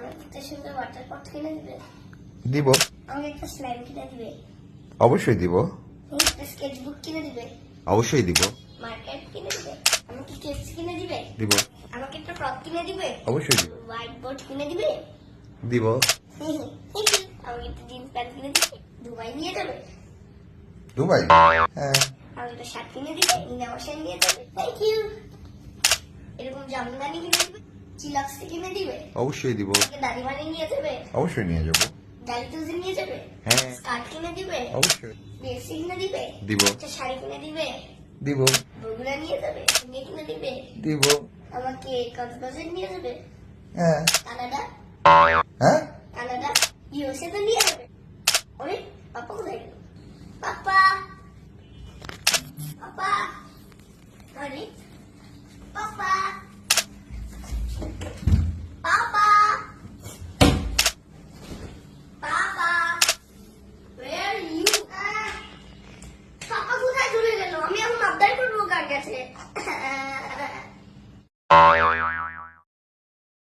আমাকে একটা সুন্দর ওয়াটার পট কিনে দিবে দিব আমাকে একটা স্লাইম কিনে দিবে অবশ্যই দিব একটা স্কেচবুক কিনে দিবে অবশ্যই দিব মার্কেট কিনে দিবে আমাকে কেস কিনে দিবে দিব আমাকে একটা ফ্রক কিনে দিবে অবশ্যই দিব হোয়াইট বোর্ড কিনে দিবে দিব আমাকে একটা জিন্স প্যান্ট কিনে দিবে দুবাই নিয়ে যাবে দুবাই হ্যাঁ আমাকে একটা শার্ট কিনে দিবে নিনা মশাই নিয়ে যাবে থ্যাংক ইউ এরকম জামদানি কিনে দিবে চিলাক্স কিনে দিবে? অবশ্যই দিব। নিয়ে যাবে? অবশ্যই নিয়ে যাব। গাড়ি তুজে নিয়ে যাবে? হ্যাঁ। স্কার্ট কিনে দিবে? অবশ্যই। বেডশিট কিনে দিবে? দিব। একটা শাড়ি কিনে দিবে? দিব। বগুড়া নিয়ে যাবে? সঙ্গে কিনে দিবে? দিব। আমাকে কক্সবাজার নিয়ে যাবে? হ্যাঁ। কানাডা? হ্যাঁ? কানাডা? ইউএসএ তো নিয়ে যাবে? ওরে পাপা কোথায় গেল? পাপা! পাপা! পাপা! কাছে